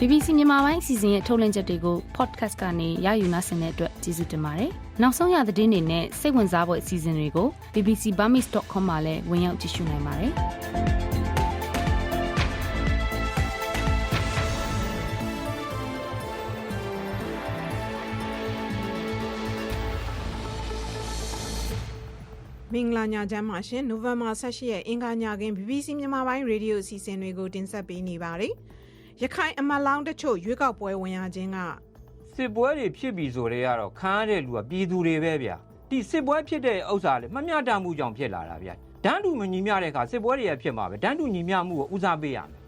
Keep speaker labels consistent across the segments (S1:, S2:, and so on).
S1: BBC မြန်မာပိုင်းအစီအစဉ်ရဲ့ထုတ်လွှင့်ချက်တွေကို podcast ကနေရယူနိုင်တဲ့အတွက်ကျေးဇူးတင်ပါတယ်။နောက်ဆုံးရသတင်းတွေနဲ့စိတ်ဝင်စားဖို့အစီအစဉ်တွေကို bbcburmese.com မှာလည်းဝင်ရောက်ကြည့်ရှုနိုင်ပါတယ်။
S2: မင်္ဂလာညချမ်းပါရှင်နိုဝင်ဘာ18ရက်အင်္ဂါညခင်း BBC မြန်မာပိုင်းရေဒီယိုအစီအစဉ်တွေကိုတင်ဆက်ပေးနေပါတယ်။ ရခိုင်အမလောင်းတချို့ရွေးကောက်ပွဲဝင်ရခြင်းက
S3: စစ်ပွဲတွေဖြစ်ပြီဆိုတော့ကတော့ခန်းရတဲ့လူကပြည်သူတွေပဲဗျာဒီစစ်ပွဲဖြစ်တဲ့ဥစ္စာလေမမျှတမှုကြောင့်ဖြစ်လာတာဗျာဒန်းတူမညီမျှတဲ့အခါစစ်ပွဲတွေရဖြစ်မှာပဲဒန်းတူညီမျှမှုကိုဦးစားပေးရမယ်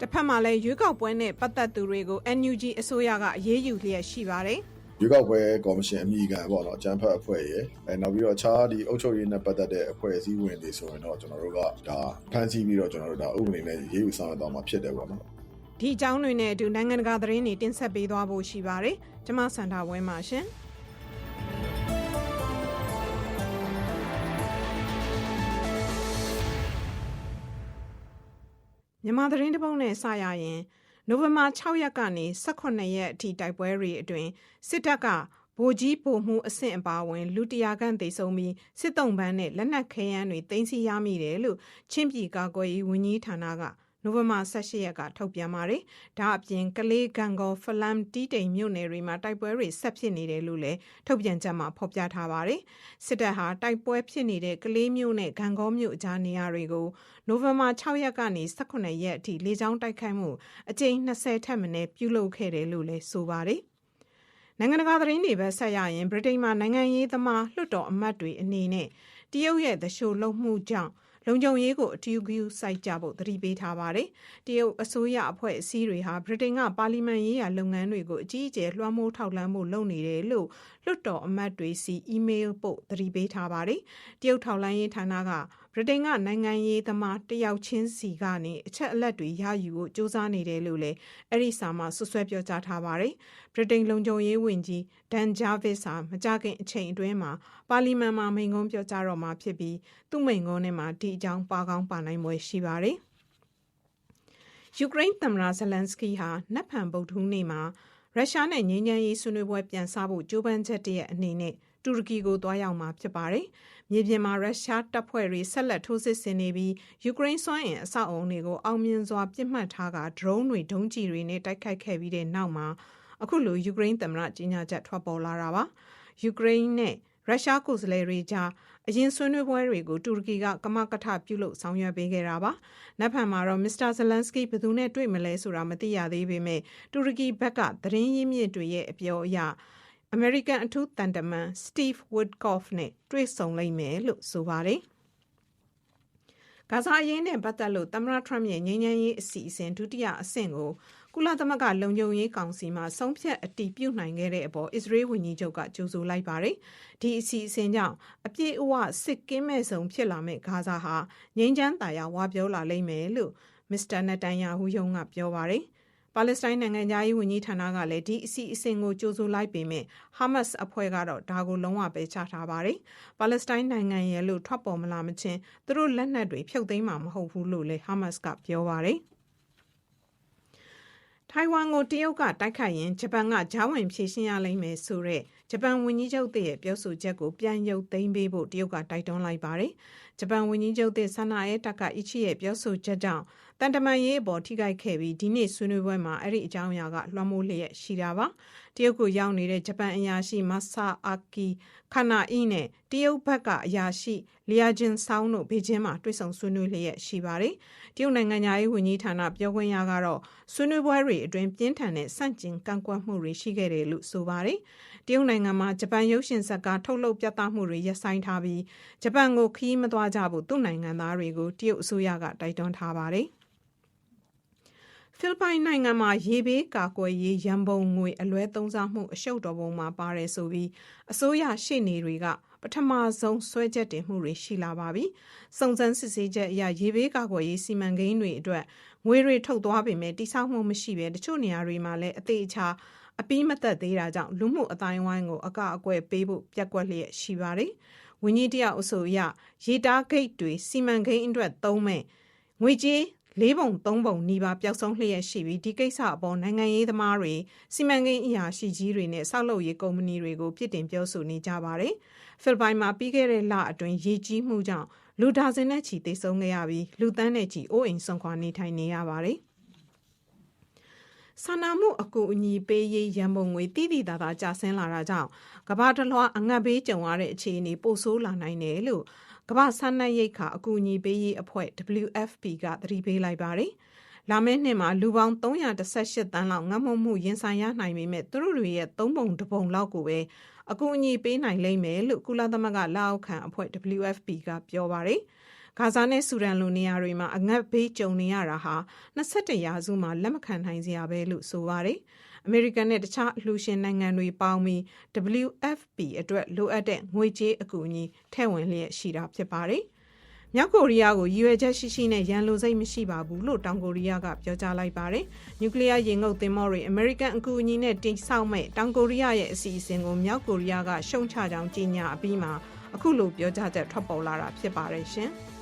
S2: တစ်ဖက်မှာလည်းရွေးကောက်ပွဲနဲ့ပတ်သက်သူတွေကို NUG အစိုးရကအရေးယူလျက်ရှိပါတယ်
S4: ရွေးကောက်ပွဲကော်မရှင်အမိခံပေါ့နော်အကြံဖတ်အဖွဲ့ရယ်အဲနောက်ပြီးတော့အခြားဒီအုပ်ချုပ်ရေးနဲ့ပတ်သက်တဲ့အဖွဲ့အစည်းဝင်တွေဆိုရင်တော့ကျွန်တော်တို့ကဒါဖန်ဆီးပြီးတော့ကျွန်တော်တို့ဒါဥပဒေနဲ့ရေးယူဆောင်ရွက်သွားမှာဖြစ်တယ်ပေါ့နော်
S2: ဒီအကြောင်းတွေနဲ့အတူနိုင်ငံတကာသတင်းတွေတင်ဆက်ပေးသွားဖို့ရှိပါတယ်။ကျွန်မစန္ဒာဝင်းပါရှင်။မြန်မာသတင်းတပုတ်နဲ့စရရင်နိုဝင်ဘာ6ရက်ကနေ18ရက်အထိတိုက်ပွဲတွေအတွင်းစစ်တပ်ကဗိုလ်ကြီးဗိုလ်မှူးအဆင့်အပါအဝင် လူတရာခန့်သေဆုံးပြီးစစ်တုံးပန်းနဲ့လက်နက်ခဲယမ်းတွေတင်စီရမိတယ်လို့ချင်းပြည်ကာကွယ်ရေးဝန်ကြီးဌာနက နိုဝင်ဘာ18ရက်ကထုတ်ပြန်ပါတယ်။ဒါအပြင်ကလေးဂံကောဖလမ်တီးတိမ်မြို့နယ်တွေမှာတိုက်ပွဲတွေဆက်ဖြစ်နေတယ်လို့လည်းထုတ်ပြန်ချက်မှာဖော်ပြထားပါတယ်။စစ်တပ်ဟာတိုက်ပွဲဖြစ်နေတဲ့ကလေးမြို့နဲ့ဂံကောမြို့အကြားနေရာတွေကိုနိုဝင်ဘာ6ရက်ကနေ18ရက်အထိလေကြောင်းတိုက်ခိုက်မှုအကြိမ်20ထက်မနည်းပြုလုပ်ခဲ့တယ်လို့လည်းဆိုပါတယ်။နိုင်ငံတကာသတင်းတွေပဲဆက်ရရင်ဗြိတိန်မှာနိုင်ငံရေးသမားလွှတ်တော်အမတ်တွေအနေနဲ့တရုတ်ရဲ့သရှိုလုံမှုကြောင့် လုံခြုံရေးကိုအထူးဂရုစိုက်ကြဖို့သတိပေးထားပါတယ်။တရုတ်အစိုးရအဖွဲ့အစည်းတွေဟာဗြိတိန်ကပါလီမန်ရေးရာလုပ်ငန်းတွေကိုအကြီးအကျယ်လွှမ်းမိုးထောက်လှမ်းမှုလုပ်နေတယ်လို့လွှတ်တော်အမတ်တွေစီအီးမေးလ်ပို့သတိပေးထားပါတယ်။တရုတ်ထောက်လှမ်းရေးဌာနက ဗြိတိန်ကနိုင်ငံရေးသမားတယောက်ချင်းစီကနေအချက်အလက်တွေရယူဖို့စူးစမ်းနေတယ်လို့လည်းအဲ့ဒီစာမှာဆွဆွဲပြောကြားထားပါတယ်။ဗြိတိန်လုံခြုံရေးဝန်ကြီးဒန်ဂျာဗစ်ဟာမကြခင်အချိန်အတွင်းမှာပါလီမန်မှာမိန့်ခွန်းပြောကြားတော့မှာဖြစ်ပြီးသူ့မိန့်ခွန်းထဲမှာဒီအကြောင်းပါကောင်းပါနိုင်ပွဲရှိပါတယ်။ယူကရိန်းသမ္မတဇလန်စကီဟာနက်ဖန်ဗုဒ္ဓဟူးနေ့မှာရုရှားနဲ့ငြိမ်းချမ်းရေးဆွေးနွေးပွဲပြန်စဖို့ကြိုးပမ်းချက်တည်းရဲ့အနေနဲ့တူရကီကိုသွားရောက်မှာဖြစ်ပါတယ်။ မြေပြင်မှာရုရှားတပ်ဖွဲ့တွေဆက်လက်ထိုးစစ်ဆင်နေပြီးယူကရိန်းစွမ်းအင်အဆောက်အုံတွေကိုအောင်မြင်စွာပြစ်မှတ်ထားကဒရုန်းတွေဒုံးကျည်တွေနဲ့တိုက်ခိုက်ခဲ့ပြီးတဲ့နောက်မှာအခုလိုယူကရိန်းသမ္မတကြီးညာချက်ထွက်ပေါ်လာတာပါ။ယူကရိန်းနဲ့ရုရှားကိုယ်စားလှယ်တွေကြားအရင်ဆွေးနွေးပွဲတွေကိုတူရကီကကမကထပြုလုပ်ဆောင်ရွက်ပေးခဲ့တာပါ။နက်ဖန်မှာတော့မစ္စတာဇလန်စကီဘယ်သူနဲ့တွေ့မလဲဆိုတာမသိရသေးပေမဲ့တူရကီဘက်ကသတင်းရင်းမြစ်တွေရဲ့အပြောအရ အမေရိကန်အထူးတန်တမန်စတီဗ်ဝစ်ကော့ဖ်နဲ့တွေ့ဆုံလိမ့်မယ်လို့ဆိုပါတယ်။ဂါဇာအရေးနဲ့ပတ်သက်လို့သမ္မတထရမ့်ရဲ့ငြိမ်းချမ်းရေးအစီအစဉ်ဒုတိယအဆင့်ကိုကုလသမဂ္ဂလုံခြုံရေးကောင်စီမှဆုံးဖြတ်အတည်ပြုနိုင်ခဲ့တဲ့အပေါ်အစ္စရေးဝန်ကြီးချုပ်ကကြိုဆိုလိုက်ပါတယ်။ဒီအစီအစဉ်ကြောင့်အပြည့်အဝစစ်ကင်းမဲ့ဆုံးဖြစ်လာမဲ့ဂါဇာဟာငြိမ်းချမ်းသာယာဝပြောလာလိမ့်မယ်လို့မစ္စတာနတန်ယာဟူယုံကပြောပါတယ်။ ပါလက်စတိုင်းနိုင်ငံသားရေးဝန်ကြီးဌာနကလည်းဒီအစီအစဉ်ကိုကြိုးဆိုလိုက်ပေမဲ့ဟာမတ်စ်အဖွဲ့ကတော့ဒါကိုလုံးဝပယ်ချထားပါတယ်။ပါလက်စတိုင်းနိုင်ငံရဲ့လို့ထွက်ပေါ်မလာမချင်းသူတို့လက်နက်တွေဖြုတ်သိမ်းမှာမဟုတ်ဘူးလို့လည်းဟာမတ်စ်ကပြောပါတယ်။ထိုင်ဝမ်ကိုတရုတ်ကတိုက်ခိုက်ရင်ဂျပန်ကဂျားဝင်ဖြေရှင်းရလိမ့်မယ်ဆိုတဲ့ဂျပန်ဝန်ကြီးချုပ်ရဲ့ပြောဆိုချက်ကိုပြန်ရုပ်သိမ်းပေးဖို့တရုတ်ကတိုက်တွန်းလိုက်ပါတယ်။ဂျပန်ဝန်ကြီးချုပ်တဲ့ဆန္ဒရဲတက်ကအိချီရဲ့ပြောဆိုချက်ကြောင့်တန်တမန်ရေးအပေါ်ထိခိုက်ခဲ့ပြီးဒီနေ့ဆွေးနွေးပွဲမှာအဲ့ဒီအကြောင်းအရာကလွှမ်းမိုးလျက်ရှိတာပါ။တရုတ်ကိုရောက်နေတဲ့ဂျပန်အရာရှိမဆာအာကီခနာအီနဲ့တရုတ်ဘက်ကအရာရှိလီယာဂျင်ဆောင်းတို့ဘေကျင်းမှာတွေ့ဆုံဆွေးနွေးလျက်ရှိပါတယ်။တရုတ်နိုင်ငံသားရေးဝန်ကြီးဌာနပြောခွင့်ရကတော့ဆွေးနွေးပွဲတွေအတွင်းပြင်းထန်တဲ့စန့်ကျင်ကန့်ကွက်မှုတွေရှိခဲ့တယ်လို့ဆိုပါတယ်။တရုတ်နိုင်ငံမှာဂျပန်ရုပ်ရှင်ဇာတ်ကားထုတ်လုပ်ပြသမှုတွေရပ်ဆိုင်းထားပြီးဂျပန်ကိုခီးမသွားကြဘူးသူ့နိုင်ငံသားတွေကိုတရုတ်အစိုးရကတိုက်တွန်းထားပါတယ်။ဖိလစ်ပိုင်နိုင်ငံမှာရေဘေးကာကွယ်ရေးရန်ပုံငွေအလွဲသုံးစားမှုအရှုပ်တော်ပုံမှာပါတယ်ဆိုပြီးအစိုးရရှေ့နေတွေကပထမဆုံးဆွဲချက်တင်မှုတွေရှိလာပါပြီ။စုံစမ်းစစ်ဆေးချက်အရရေဘေးကာကွယ်ရေးစီမံကိန်းတွေအတွက်ငွေတွေထုတ်သွားပေမဲ့တိစောက်မှုမရှိဘဲတချို့နေရာတွေမှာလည်းအသေးအချာအပြီးမသက်သေးတာကြောင့်လူမှုအတိုင်းဝိုင်းကိုအကအကွယ်ပေးဖို့ပြက်ကွက်လျက်ရှိပါတယ်။ ဝင်းကြီးတယောက်အဆိုအရရေတားဂိတ်တွေစီမံကိန်းအတွက်သုံးမဲ့ငွေကြေးလေးပုံသုံးပုံနီးပါးပျောက်ဆုံးလျက်ရှိပြီးဒီကိစ္စအပေါ်နိုင်ငံရေးသမားတွေစီမံကိန်းအရာရှိကြီးတွေနဲ့ဆောက်လုပ်ရေးကုမ္ပဏီတွေကိုပြစ်တင်ပြောဆိုနေကြပါတယ်။ဖိလစ်ပိုင်မှာပြီးခဲ့တဲ့လအတွင်းရေကြီးမှုကြောင့်လူဒါဇင်နဲ့ချီသေဆုံးခဲ့ရပြီးလူသန်းနဲ့ချီအိုးအိမ်ဆုံးခွာနေထိုင်နေရပါတယ်။ ဆန္ဒမှုအကူအညီပေးရေးရန်ပုံငွေတိတိတသာကျဆင်းလာတာကြောင့်ကမ္ဘာတစ်လွှာအငတ်ဘေးကြုံရတဲ့အခြေအနေပိုဆိုးလာနိုင်တယ်လို့ကမ္ဘာဆန္ဒရိတ်ခါအကူအညီပေးရေးအဖွဲ့ WFP ကသတိပေးလိုက်ပါတယ်။လာမယ့်နှစ်မှာလူပေါင်း318တန်းလောက်ငတ်မွတ်မှုရင်ဆိုင်ရနိုင်ပေမဲ့သူတို့တွေရဲ့သုံးပုံတစ်ပုံလောက်ကိုပဲအကူအညီပေးနိုင်လိမ့်မယ်လို့ကုလသမဂ္ဂလက်အောက်ခံအဖွဲ့ WFP ကပြောပါတယ်။ ဂါဇာနဲ့ဆူဒန်လိုနေရာတွေမှာအငတ်ဘေးကြုံနေရတာဟာ21ရာစုမှာလက်မခံနိုင်စရာပဲလို့ဆိုပါတယ်။အမေရိကန်နဲ့တခြားအလှူရှင်နိုင်ငံတွေပေါင်းပြီး WFP အတွက်လိုအပ်တဲ့ငွေကြေးအကူအညီထည့်ဝင်လျက်ရှိတာဖြစ်ပါတယ်။မြောက်ကိုရီးယားကိုရည်ရွယ်ချက်ရှိရှိနဲ့ရန်လိုစိတ်မရှိပါဘူးလို့တောင်ကိုရီးယားကပြောကြားလိုက်ပါတယ်။နျူကလ িয়ার ရေငုပ်သင်္ဘောတွေအမေရိကန်အကူအညီနဲ့တင်ဆောက်မဲ့တောင်ကိုရီးယားရဲ့အစီအစဉ်ကိုမြောက်ကိုရီးယားကရှုံချကြောင်းကြေညာအပြီးမှာအခုလိုပြောကြားချက်ထွက်ပေါ်လာတာဖြစ်ပါတယ်ရှင်။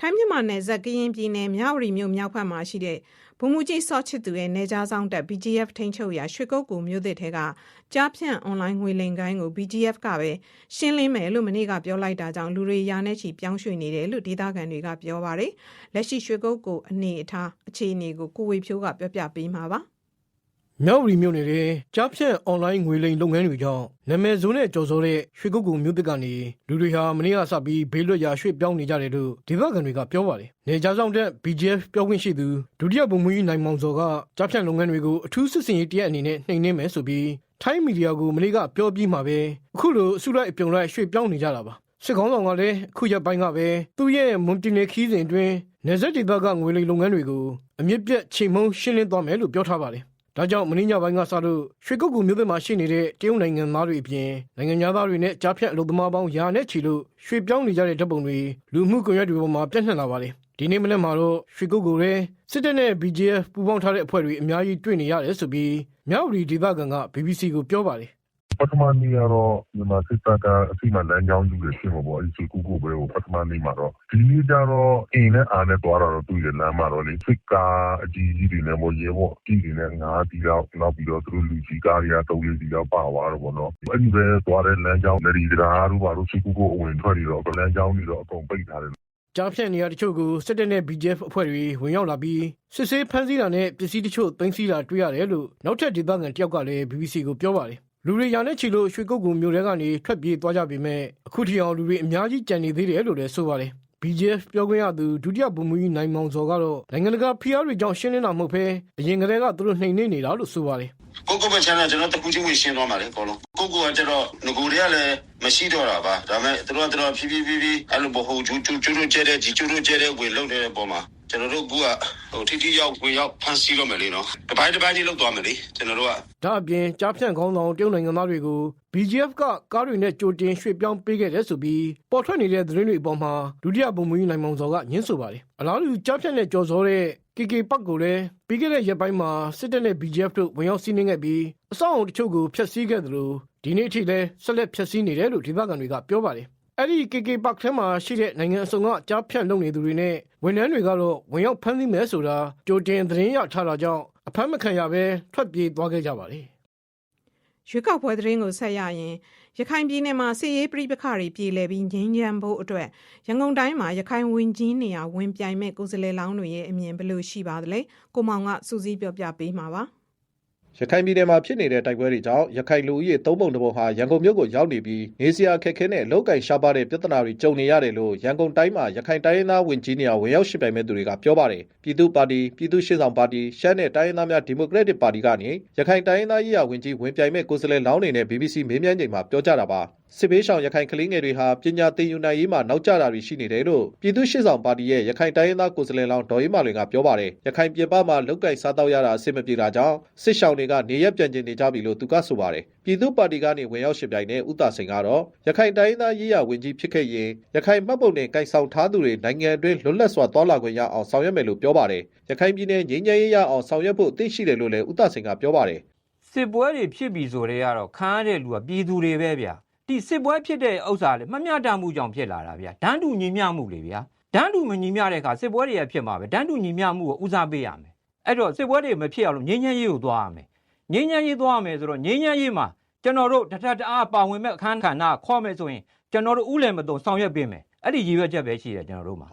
S2: ထိုင်းမြန်မာနယ်စပ်ကရင်ပြည်နယ်မြဝတီမြို့မြောက်ဘက်မှာရှိတဲ့ဗိုလ်မှူးကြီးစောချစ်သူရဲ့နေကြားဆောင်တက် BGF ထိန်းချုပ်ရာရွှေကုတ်ကူမြို့သစ်ထဲကကြားဖြန့်အွန်လိုင်းငွေလိမ်ကိုင်းကို BGF ကပဲရှင်းလင်းမယ်လို့မနေ့ကပြောလိုက်တာကြောင့်လူတွေရာနဲ့ချီပြောင်းရွှေ့နေတယ်လို့ဒေသခံတွေကပြောပါတယ်လက်ရှိရွှေကုတ်ကူအနေအထားအခြေအနေကိုကိုဝေဖြိုးကပြောပြပေးမှာပါ
S5: မြောက်ရီမြို့နယ်ရဲ့ကြားဖြန့်အွန်လိုင်းငွေလိမ်လုပ်ငန်းတွေကြောင့်နာမည်ဆိုးနဲ့ကြော်စောတဲ့ရွှေကုတ်ကူမြို့တစ်ကနေလူတွေဟာမနေ့ကစပြီးဘေးလွတ်ရာရွှေ့ပြောင်းနေကြတယ်လို့ဒေသခံတွေကပြောပါတယ်။နေကြားဆောင်တဲ့ BGF ပြောခွင့်ရှိသူဒုတိယဗိုလ်မှူးကြီးနိုင်မောင်စောကကြားဖြန့်လုပ်ငန်းတွေကိုအထူးစစ်စင်ရေးတရက်အနေနဲ့နှိမ်နင်းမယ်ဆိုပြီးထိုင်းမီဒီယာကိုမနေ့ကပြောပြီးမှပဲအခုလိုအစုလိုက်အပြုံလိုက်ရွှေ့ပြောင်းနေကြတာပါ။စစ်ကောင်းဆောင်ကလည်းအခုရက်ပိုင်းကပဲသူ့ရဲ့မွန်တီနယ်ခီးစဉ်အတွင်းနေဆက်ဒေသကငွေလိမ်လုပ်ငန်းတွေကိုအမြင့်ပြတ်ချိန်မုံရှင်းလင်းသွားမယ်လို့ပြောထားပါတယ်။ ဒါကြောင့်မင်းညပိုင်းကစလို့ရွှေကုတ်ကူမြို့သစ်မှာရှိနေတဲ့တရုတ်နိုင်ငံသားတွေအပြင်နိုင်ငံသားတွေနဲ့ကြားဖြတ်အလုပ်သမားပေါင်းရာနဲ့ချီလို့ရွှေပြောင်းနေကြတဲ့ဓာတ်ပုံတွေလူမှုကွန်ရက်တွေပေါ်မှာပြန့်နှံ့လာပါတယ်။ဒီနေ့မနေ့မှာတော့ရွှေကုတ်ကူရဲစစ်တပ်နဲ့ BGF ပူးပေါင်းထားတဲ့အဖွဲ့တွေအများကြီးတွေ့နေရတယ်ဆိုပြီးမြောက်ရီဒေသခံက BBC ကိုပြောပါတယ်
S6: ပထမနေ့ကတော့ မြန်မာစစ်တပ်ကအစီအမံလမ်းကြောင်းယူရဖြစ်မှာပေါ့ အဲဒီစုကူကိုပဲပထမနေ့မှာတော့ ဒီနေ့ကျတော့ အင်းနဲ့အားနဲ့ သွားတာတော့သူ့ရဲ့လမ်းမှာတော့လေ စစ်ကားအကြီးကြီးတွေနဲ့ပေါ့ရေပေါ့အကြီးတွေနဲ့ငါးတီလောက် နောက်ပြီးတော့ သူတို့ လူကြီးကားတွေကတုံးလေးတီလောက် ပါသွားတော့ပေါ့နော် အဲဒီပဲသွားတဲ့ လမ်းကြောင်းလေဒီဒရာတို့ ဘာလို့စုကူကို အဝင်ထွက်နေတော့ လမ်းကြောင်းတွေတော့ အကုန်ပိတ်ထားတယ်
S5: ကြားဖြတ်နေရာတချို့ကို စစ်တပ်နဲ့ BGF အဖွဲ့တွေ ဝင်ရောက်လာပြီး စစ်ဆေးဖမ်းဆီးတာနဲ့ ပစ္စည်းတချို့ သိမ်းဆည်းတာတွေ့ရတယ်လို့ နောက်ထပ် ဒေသခံတယောက်ကလည်း BBC ကို ပြောပါတယ် လူတွေရာနဲ့ချီလို့ရွှေကုတ်ကူမြို့ထဲကနေထွက်ပြေးသွားကြပေမဲ့အခုထိအောင်လူတွေအများကြီးကြံနေသေးတယ်လို့လည်းဆိုပါတယ် BGF ပြောခွင့်ရသူဒုတိယဗိုလ်မှူးကြီးနိုင်မောင်စောကတော့နိုင်ငံတကာဖိအားတွေကြောင့်ရှင်းလင်းတာမဟုတ်ဘဲအရင်ကတည်းကသူတို့နှိမ်နှင်းနေတာလို့ဆိုပါတယ်
S7: ကိုကိုပဲချမ်းသာကျွန်တော်တခုချင်းဝင်ရှင်းသွားမှာလေအကုန်လုံးကိုကိုကကျတော့ငကိုတွေကလည်းမရှိတော့တာပါဒါပေမဲ့သူတို့ကသူတို့ဖြည်းဖြည်းဖြည်းဖြည်းအဲ့လိုဘဟုတ်ကျူးကျူးကျူးတို့ကျဲတဲ့ဂျီကျူးတို့ကျဲတဲ့ဝင်လုံးတဲ့ပုံမှာ ကျွန်တော်တို့ကူကဟိုထိထိရောက်ဝင်ရောက်ဖန်ဆီးတော့မယ်လေနော်တပိုင်းတပိုင်းကြီးလောက်သွားမယ်လေကျွန်တော်တို့က
S5: ဒါအပြင်ကြားဖြန့်ခေါင်းဆောင်တရုတ်နိုင်ငံသားတွေကို BGF ကကားတွေနဲ့ကြိုတင်ရွှေ့ပြောင်းပေးခဲ့တယ်ဆိုပြီးပေါ်ထွက်နေတဲ့သတင်းတွေအပေါ်မှာဒုတိယဗိုလ်မှူးကြီးနိုင်မောင်စောကညှင်းဆိုပါတယ်အလားတူကြားဖြန့်နဲ့ကြော်စောတဲ့ KK ပတ်ကိုလည်းပြီးခဲ့တဲ့ရက်ပိုင်းမှာစစ်တပ်နဲ့ BGF တို့ဝင်ရောက်စီးနင်းခဲ့ပြီးအဆောက်အုံတချို့ကိုဖျက်ဆီးခဲ့သလိုဒီနေ့အထိလည်းဆက်လက်ဖျက်ဆီးနေတယ်လို့ဒေသခံတွေကပြောပါတယ် အဲ့ဒီ KK ပတ်ထဲမှာရှိတဲ့နိုင်ငံအစုံကကြားဖြန့်လုပ်နေသူတွေနဲ့ဝန်ထမ်းတွေကတော့ဝင်ရောက်ဖမ်းဆီးမယ်ဆိုတာကြိုတင်သတင်းရထားတာကြောင့်အဖမ်းမခံရဘဲထွက်ပြေးသွားခဲ့ကြပါတယ်
S2: ရွေးကောက်ပွဲသတင်းကိုဆက်ရရင်ရခိုင်ပြည်နယ်မှာစစ်ရေးပြိပခါတွေပြည်လည်ပြီးငြိမ်းချမ်းဖို့အတွက်ရန်ကုန်တိုင်းမှာရခိုင်ဝင်ကြီးနေရာဝင်ပြိုင်မဲ့ကိုယ်စားလှယ်လောင်းတွေရဲ့အမြင်ဘယ်လိုရှိပါသလဲကိုမောင်ကစူးစီးပြောပြပေးမှာပါ
S8: ရခိုင်ပြည်နယ်မှာဖြစ်နေတဲ့တိုက်ပွဲတွေကြောင့်ရခိုင်လူဦးရေသုံးပုံတစ်ပုံဟာရန်ကုန်မြို့ကိုရောက်နေပြီးနေစရာခက်ခဲနဲ့လောက်ကင်ရှားပါတဲ့ပြဿနာတွေကြုံနေရတယ်လို့ရန်ကုန်တိုင်းမှာရခိုင်တိုင်းရင်းသားဝင်ကြီးနေရာဝင်ရောက်ရှိပိုင်မဲ့သူတွေကပြောပါတယ်ပြည်သူ့ပါတီပြည်သူ့ရှင်းဆောင်ပါတီရှမ်းနဲ့တိုင်းရင်းသားများဒီမိုကရက်တစ်ပါတီကနေရခိုင်တိုင်းရင်းသားရေးရာဝင်ကြီးဝင်ပြိုင်မဲ့ကိုယ်စားလှယ်လောင်းတွေနဲ့ BBC မေးမြန်းချိန်မှာပြောကြတာပါ စစ်ဘေးရှောင်ရခိုင်ကလေးငယ်တွေဟာပညာသင်ယူနိုင်ရေးမှာနောက်ကျတာတွေရှိနေတယ်လို့ပြည်သူ့ရှေ့ဆောင်ပါတီရဲ့ရခိုင်တိုင်းရင်းသားကိုယ်စားလှယ်လောင်းဒေါ်အေးမာလွင်ကပြောပါတယ်ရခိုင်ပြည်ပမှာလုတ်ကင်စားတော့ရတာအဆင်မပြေတာကြောင့်စစ်ရှောင်တွေကနေရက်ပြန်ကျင်နေကြပြီလို့သူကဆိုပါတယ်ပြည်သူ့ပါတီကနေဝင်ရောက်ရှင်ပြိုင်တဲ့ဦးသာစိန်ကတော့ရခိုင်တိုင်းရင်းသားရေးရဝင်ကြီးဖြစ်ခဲ့ရင်ရခိုင်မှတ်ပုံနဲ့ကိုင်ဆောင်ထားသူတွေနိုင်ငံအတွင်းလွတ်လပ်စွာသွားလာခွင့်ရအောင်ဆောင်ရွက်မယ်လို့ပြောပါတယ်ရခိုင်ပြည်နယ်ငြိမ်းချမ်းရေးရအောင်ဆောင်ရွက်ဖို့အသင့်ရှိတယ်လို့လည်းဦးသာစိန်ကပြောပါတယ်
S3: စစ်ပွဲတွေဖြစ်ပြီဆိုတော့ကတော့ခံရတဲ့လူကပြည်သူတွေပဲဗျာ ဒီစစ်ပွဲဖြစ်တဲ့ဥစ္စာလေမမျှတမှုကြောင့်ဖြစ်လာတာဗျာဒန်းတူညီမျှမှုလေဗျာဒန်းတူမညီမျှတဲ့အခါစစ်ပွဲတွေကဖြစ်မှာပဲဒန်းတူညီမျှမှုကိုဦးစားပေးရမယ်အဲ့တော့စစ်ပွဲတွေမဖြစ်အောင်လို့ငြိမ်းချမ်းရေးကိုသွားရမယ်ငြိမ်းချမ်းရေးသွားရမယ်ဆိုတော့ငြိမ်းချမ်းရေးမှာကျွန်တော်တို့တထက်တအားပါဝင်မဲ့အခန်းကဏ္ဍခေါ်မယ်ဆိုရင်ကျွန်တော်တို့ဥလယ်မတုံဆောင်ရွက်ပေးမယ်အဲ့ဒီရည်ရွယ်ချက်ပဲရှိတယ်ကျွန်တော်တို့မှာ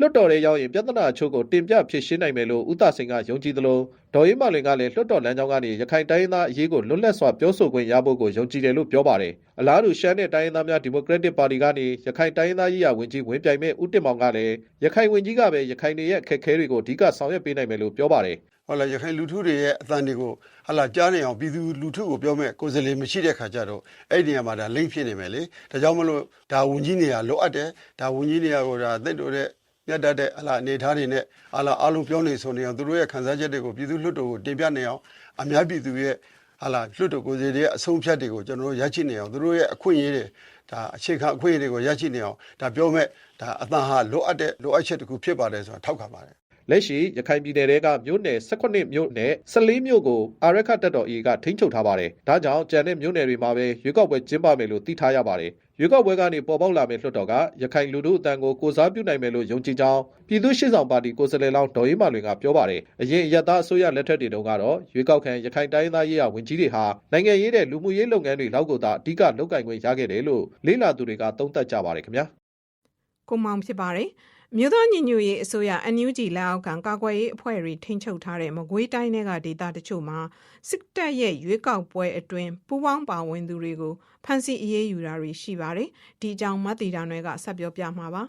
S8: လွှတ်တော်ထဲရောက်ရင်ပြဿနာအချို့ကိုတင်ပြဖြေရှင်းနိုင်မယ်လို့ဦးသာစိန်ကယုံကြည်သလိုဒေါ်အေးမလွင်ကလည်းလွှတ်တော်လမ်းကြောင်းကနေရခိုင်တိုင်းရင်းသားအရေးကိုလွတ်လပ်စွာပြောဆိုခွင့်ရဖို့ကိုယုံကြည်တယ်လို့ပြောပါတယ်။အလားတူရှမ်းနဲ့တိုင်းရင်းသားများဒီမိုကရက်တစ်ပါတီကနေရခိုင်တိုင်းရင်းသားရေးရာဝန်ကြီးဝင်ပြိုင်မဲ့ဦးတင်မောင်ကလည်းရခိုင်ဝန်ကြီးကပဲရခိုင်တွေရဲ့အခက်အခဲတွေကိုအဓိကဆောင်ရွက်ပေးနိုင်မယ်လို့ပြောပါတယ်
S9: ဟုတ်လားရခိုင်လူထုတွေရဲ့အသံတွေကိုဟာလာကြားနေအောင်ပြည်သူလူထုကိုပြောမဲ့ကိုယ်စားလှယ်မရှိတဲ့ခါကျတော့အဲ့ဒီနေရာမှာဒါလိမ့်ဖြစ်နေမယ်လေဒါကြောင့်မလို့ဒါဝန်ကြီးနေရာလိုအပ်တယ်ဒါဝန်ကြီးနေရာကိုဒါသိတော်တဲ့ ညတ်တတ်တဲ့ဟာလာအနေထားတွေနဲ့ဟာလာအလုံးပြောနေဆိုနေအောင်သူတို့ရဲ့ခံစားချက်တွေကိုပြည်သူလွှတ်တော်ကိုတင်ပြနေအောင်အများပြည်သူရဲ့ဟာလာလွှတ်တော်ကိုယ်စားလှယ်ရဲ့အဆုံးဖြတ်တွေကိုကျွန်တော်တို့ရရှိနေအောင်သူတို့ရဲ့အခွင့်အရေးတွေဒါအခြေခံအခွင့်အရေးတွေကိုရရှိနေအောင်ဒါပြောမဲ့ဒါအသံဟာလိုအပ်တဲ့လိုအပ်ချက်တစ်ခုဖြစ်ပါတယ်ဆိုတာထောက်ခံပါတယ်။
S8: လက်ရှိရခိုင်ပြည်နယ်တွေကမြို့နယ်18မြို့နယ်14မြို့ကိုအာရခတ်တပ်တော် AA ကထိန်းချုပ်ထားပါတယ်။ဒါကြောင့်ကြံတဲ့မြို့နယ်တွေမှာပဲရွေးကောက်ပွဲကျင်းပမယ်လို့သိထားရပါတယ်။ရွေးကောက်ပွဲကနေပေါ်ပေါက်လာမယ့်လွှတ်တော်ကရခိုင်လူထုအတန်းကိုကိုစားပြုနိုင်မယ်လို့ယုံကြည်ကြောင်းပြည်သူ့ရှေ့ဆောင်ပါတီကိုယ်စားလှယ်လောင်းဒေါ်အေးမာလွင်ကပြောပါတယ်။အရင်ရတအစိုးရလက်ထက်တွေတုန်းကတော့ရွေးကောက်ခံရခိုင်တိုင်းသားရေးရာဝန်ကြီးတွေဟာနိုင်ငံရေးတဲ့လူမှုရေးလုပ်ငန်းတွေလောက်ကိုသာအဓိကလုပ်ကင်ခွင့်ရခဲ့တယ်လို့လေးလာသူတွေကသုံးသပ်ကြပါတယ်ခင်ဗျာ။
S2: ကိုမောင်ဖြစ်ပါတယ် အမျိုးသားညီညွတ်ရေးအစိုးရ NUG လက်အောက်ကကာကွယ်ရေးအဖွဲ့တွေထိန်းချုပ်ထားတဲ့ မကွေးတိုင်းတွေကဒေသတချို့မှာ စစ်တပ်ရဲ့ ရွေးကောက်ပွဲအတွင်း ပူးပေါင်းပါဝင်သူတွေကို ဖမ်းဆီးအရေးယူတာတွေ ရှိပါတယ် ဒီအကြောင်းမတ်တီတာနွယ်ကဆက်ပြောပြမှာပါ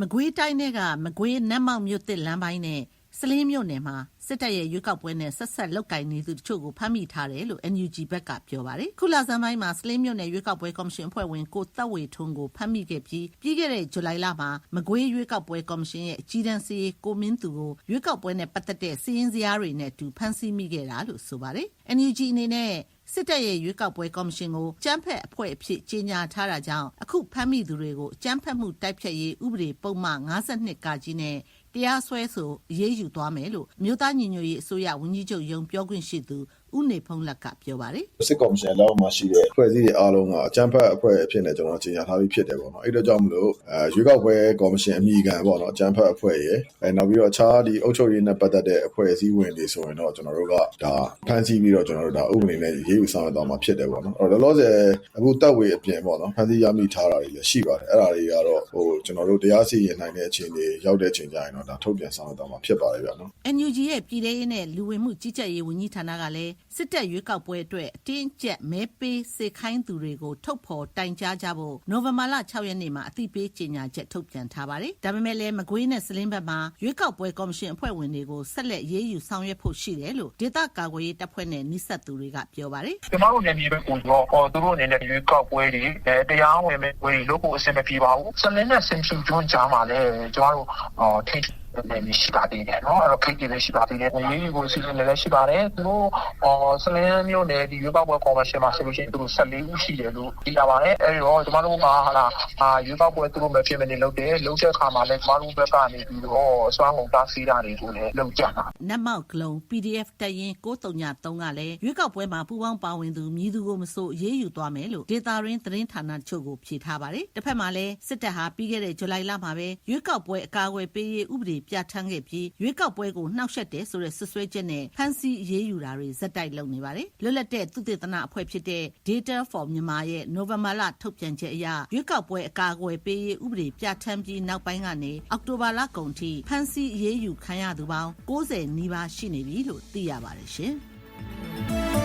S10: မကွေးတိုင်းထဲက မကွေး နတ်မောက်မြို့တစ်လမ်းပိုင်းနဲ့ စလင်းမြို့နယ်မှာစစ်တပ်ရဲ့ရွေးကောက်ပွဲနဲ့ဆက်ဆက်လောက်ကင်နေသူတချို့ကိုဖမ်းမိထားတယ်လို့ NUG ဘက်ကပြောပါတယ်။ခုလဆန်းပိုင်းမှာစလင်းမြို့နယ်ရွေးကောက်ပွဲကော်မရှင်အဖွဲ့ဝင်ကိုတပ်ဝေထွန်းကိုဖမ်းမိခဲ့ပြီးပြီးခဲ့တဲ့ဇူလိုင်လမှာမကွေးရွေးကောက်ပွဲကော်မရှင်ရဲ့အကြီးတန်းစီရေးကိုမင်းသူကိုရွေးကောက်ပွဲနဲ့ပတ်သက်တဲ့စီးရင်စရာတွေနဲ့အတူဖမ်းဆီးမိခဲ့တာလို့ဆိုပါတယ်။ NUG အနေနဲ့စစ်တပ်ရဲ့ရွေးကောက်ပွဲကော်မရှင်ကိုကြမ်းဖက်အဖွဲ့အဖြစ်ကြေညာထားတာကြောင့်အခုဖမ်းမိသူတွေကိုကြမ်းဖက်မှုတိုက်ဖျက်ရေးဥပဒေပုံမှန်52ကကြီးနဲ့ တရားစွဲဆိုအရေးယူသွားမယ်လို့မြို့သားညီညွတ်ရေးအစိုးရဝန်ကြီးချုပ်ယုံပြောခွင့်ရှိသူဦးနေဖုံးလက်ကပြောပါတယ်
S4: စစ်ကော်မရှင်လောက်မှာရှိတဲ့အဖွဲ့အစည်းတွေအားလုံးကအကြမ်းဖက်အဖွဲ့အဖြစ်နဲ့ကျွန်တော်ကြီးညာထားပြီးဖြစ်တယ်ပေါ့နော်အဲ့တော့ကြောင့်မလို့အဲရွေးကောက်ပွဲကော်မရှင်အမိခံပေါ့နော်အကြမ်းဖက်အဖွဲ့ရယ်အဲနောက်ပြီးတော့အခြားဒီအုပ်ချုပ်ရေးနဲ့ပတ်သက်တဲ့အဖွဲ့အစည်းဝင်တွေဆိုရင်တော့ကျွန်တော်တို့ကဒါဖမ်းဆီးပြီးတော့ကျွန်တော်တို့ဒါဥပဒေနဲ့ရေးယူဆောင်ရွက်သွားမှာဖြစ်တယ်ပေါ့နော်အဲ့တော့လောလောဆယ်အခုတပ်ဝေအပြင်ပေါ့နော်ဖမ်းဆီးရမိထားတာတွေလည်းရှိပါတယ်အဲ့ဒါတွေကတော့ဟိုကျွန်တော်တို့တရားစီရင်နိုင်တဲ့အခြေအနေရောက်တဲ့ချိန်ကျရင်တော့ဒါထုတ်ပြန်ဆောင်ရွက်သွားမှာဖြစ်ပါတယ်ဗျာနော်
S10: NUG ရဲ့ပြည်ထရေးနဲ့လူဝင်မှုကြီးကြပ်ရေးဝန်ကြီးဌာနကလည်းစစ်တပ်ရွေးကောက်ပွဲအတွက် အတင်းကျပ်မဲပေးစေခိုင်းသူတွေကို ထုတ်ဖော်တိုင်ကြားကြဖို့ နိုဝင်ဘာလ6ရက်နေ့မှာ အသိပေးကြေညာချက် ထုတ်ပြန်ထားပါတယ်။ဒါပေမဲ့လည်း မကွေးနဲ့စလင်းဘက်မှာ ရွေးကောက်ပွဲကော်မရှင်အဖွဲ့ဝင်တွေကို ဆက်လက်ရေးယူဆောင်ရွက်ဖို့ရှိတယ်လို့ ဒေသကာကွယ်ရေးတပ်ဖွဲ့နဲ့နှိစက်သူတွေက ပြောပါတယ်။
S11: ကျမတို့နယ်မြေဘက်ကိုတော့ဟော သူတို့အနေနဲ့ ရွေးကောက်ပွဲတွေအဲတရားဝင်မဲ့ပွဲတွေလုပ်ဖို့ အဆင်မပြေပါဘူးစလင်းနဲ့ ဆင်ဖြူကျွန်းကြားမှာလည်း ကျမတို့ဟောထိတ် နေမရှိပါသေးတယ်နော်အဲ့တော့ဖိတ်တယ်ရှိပါသေးတယ်ရေးယူကိုစီစဉ်နေလည်းရှိပါတယ်သူတို့ဟောစလင်းမျိုးနယ်ဒီရွေးကောက်ပွဲကော်မရှင်မှာဆိုလို့ရှိရင်သူတို့14ဦးရှိတယ်လို့သိရပါတယ်အဲ့တော့ကျမတို့ကဟာလာအာရွေးကောက်ပွဲသူတို့မဖြစ်မနေလုပ်တယ်လုပ်တဲ့အခါမှာလည်းကျမတို့ဘက်ကနေပြီးတော့စွမ်းကုန်တားဆီးတာတွေကိုလည်းလုပ်ကြတာ
S10: နတ်မောက်ကလုံ PDF တရင်933ကလည်းရွေးကောက်ပွဲမှာပူးပေါင်းပါဝင်သူမြည်သူကိုမဆိုအရေးယူသွားမယ်လို့ဒေတာရင်းသတင်းဌာနတချို့ကိုဖြေထားပါတယ်။တစ်ဖက်မှာလည်းစစ်တပ်ဟာပြီးခဲ့တဲ့ဇူလိုင်လမှာပဲရွေးကောက်ပွဲအကာအကွယ်ပေးရေးဥပဒေပြဋ္ဌာန်းခဲ့ပြီးရွေးကောက်ပွဲကိုနှောက်ယှက်တယ်ဆိုတဲ့ဆွဆွဲချက်နဲ့ဖမ်းဆီးအရေးယူတာတွေဇက်တိုက်လုပ်နေပါတယ်။လွတ်လပ်တဲ့သုတေသနအဖွဲ့ဖြစ်တဲ့ Data for Myanmar ရဲ့နိုဝင်ဘာလထုတ်ပြန်ချက်အရရွေးကောက်ပွဲအကာအကွယ်ပေးရေးဥပဒေပြဋ္ဌာန်းပြီးနောက်ပိုင်းကနေအောက်တိုဘာလကုန်ထိဖမ်းဆီးအရေးယူခံရသူပေါင်း90နီးပါးရှိနေပြီလို့သိရပါတယ်ရှင်